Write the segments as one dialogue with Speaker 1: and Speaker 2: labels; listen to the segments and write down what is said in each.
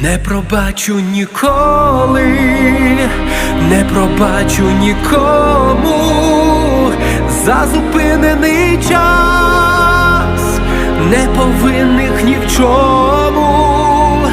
Speaker 1: Не пробачу ніколи, не пробачу нікому. За зупинений час, не повинних ні в чому,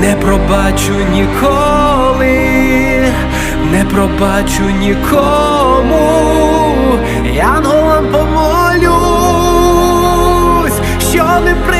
Speaker 1: не пробачу ніколи, не пробачу нікому, янголам помолюсь, що не прийдуть